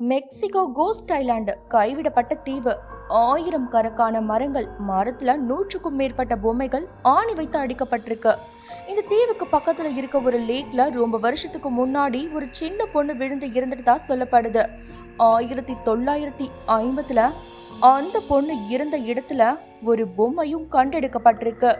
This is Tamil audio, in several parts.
மெக்சிகோ கோஸ்ட் ஐலாண்டு கைவிடப்பட்ட தீவு. ஆயிரம் கணக்கான மரங்கள் மரத்துல நூற்றுக்கும் மேற்பட்ட பொம்மைகள் ஆணி வைத்து அடிக்கப்பட்டிருக்கு. இந்த தீவுக்கு பக்கத்துல இருக்க ஒரு லேக்ல ரொம்ப வருஷத்துக்கு முன்னாடி ஒரு சின்ன பொண்ணு விழுந்து இறந்துட்டதா சொல்லப்படுது. ஆயிரத்தி தொள்ளாயிரத்தி ஐம்பதுல அந்த பொண்ணு இருந்த இடத்துல ஒரு பொம்மையும் கண்டெடுக்கப்பட்டிருக்கு.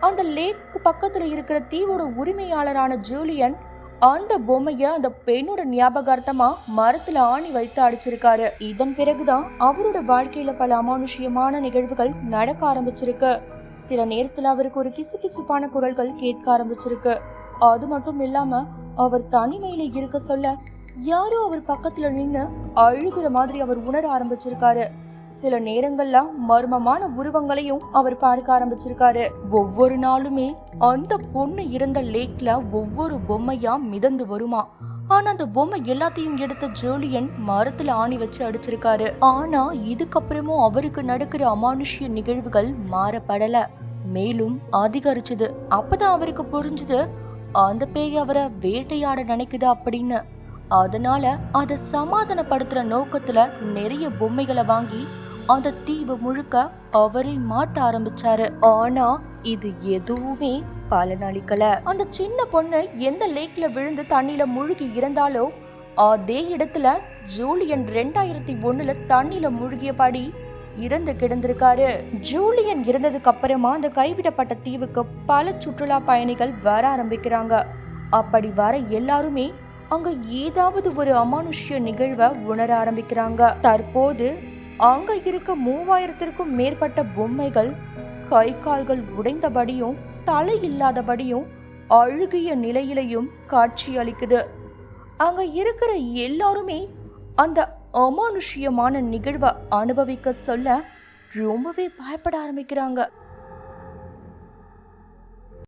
அந்த லேக்கு பக்கத்துல இருக்கிற தீவோட உரிமையாளரான ஜூலியன் அந்த பொம்மையை அந்த பெண்ணோட ஞாபகார்த்தமா மரத்துல ஆணி வைத்து அடிச்சிருக்காரு. இதன் பிறகுதான் அவரோட வாழ்க்கையில பல அமானுஷ்யமான நிகழ்வுகள் நடக்க ஆரம்பிச்சிருக்கு. சில நேரத்துல அவருக்கு ஒரு கிசுகிசுப்பான குரல்கள் கேட்க ஆரம்பிச்சிருக்கு. அது மட்டும் இல்லாம அவர் தனிமையில இருக்க சொல்ல யாரோ அவர் பக்கத்துல நின்னு அழுகிற மாதிரி அவர் உணர ஆரம்பிச்சிருக்காரு. சில நேரங்கள்ல மர்மமான உருவங்களையும் அவர் பார்க்க ஆரம்பிச்சிருக்காரு. ஒவ்வொரு நாளுமே அந்த பொண்ணு இருந்த லேக்ல ஒவ்வொரு பொம்மையா மிதந்து வருமா. ஆனா அந்த பொம்மை எல்லாத்தையும் எடுத்த ஜோலியன் மரத்துல ஆணி வச்சு அடிச்சிருக்காரு. ஆனா இதுக்கப்புறமும் அவருக்கு நடக்கிற அமானுஷ்ய நிகழ்வுகள் மாறப்படல. மேலும் அதிகரிச்சது. அப்பதான் அவருக்கு புரிஞ்சுது அந்த பேய் அவரை வேட்டையாட நினைக்குது அப்படின்னு. அதனால அதை சமாதானப்படுத்துற நோக்கத்துல நிறைய பொம்மைகளை வாங்கி அந்த தீவு முழுக்க அவரே மாட்ட ஆரம்பிச்சாரு. ஆனா இது எதுவுமே பலனளிக்கல. அந்த சின்ன பொண்ணு எந்த லேக்ல விழுந்து தண்ணியில முழுகி இருந்தாலோ அதே இடத்துல ஜூலியன் ரெண்டாயிரத்தி ஒண்ணுல தண்ணியில முழுகியபடி இறந்து கிடந்திருக்காரு. ஜூலியன் இறந்ததுக்கு அப்புறமா அந்த கைவிடப்பட்ட தீவுக்கு பல சுற்றுலா பயணிகள் வர ஆரம்பிக்கிறாங்க. அப்படி வர எல்லாருமே அங்க ஏதாவது ஒரு அமானுஷ்ய நிகழ்வை உணர ஆரம்பிக்கிறாங்க. தற்போது அங்க இருக்க மூவாயிரத்திற்கும் மேற்பட்ட பொம்மைகள் கை கால்கள் உடைந்தபடியும் தலை இல்லாதபடியும் அழுகிய நிலையிலையும் காட்சி அளிக்குது. அங்க இருக்கிற எல்லாருமே அந்த அமானுஷ்யமான நிகழ்வை அனுபவிக்க சொல்ல ரொம்பவே பயப்பட ஆரம்பிக்கிறாங்க.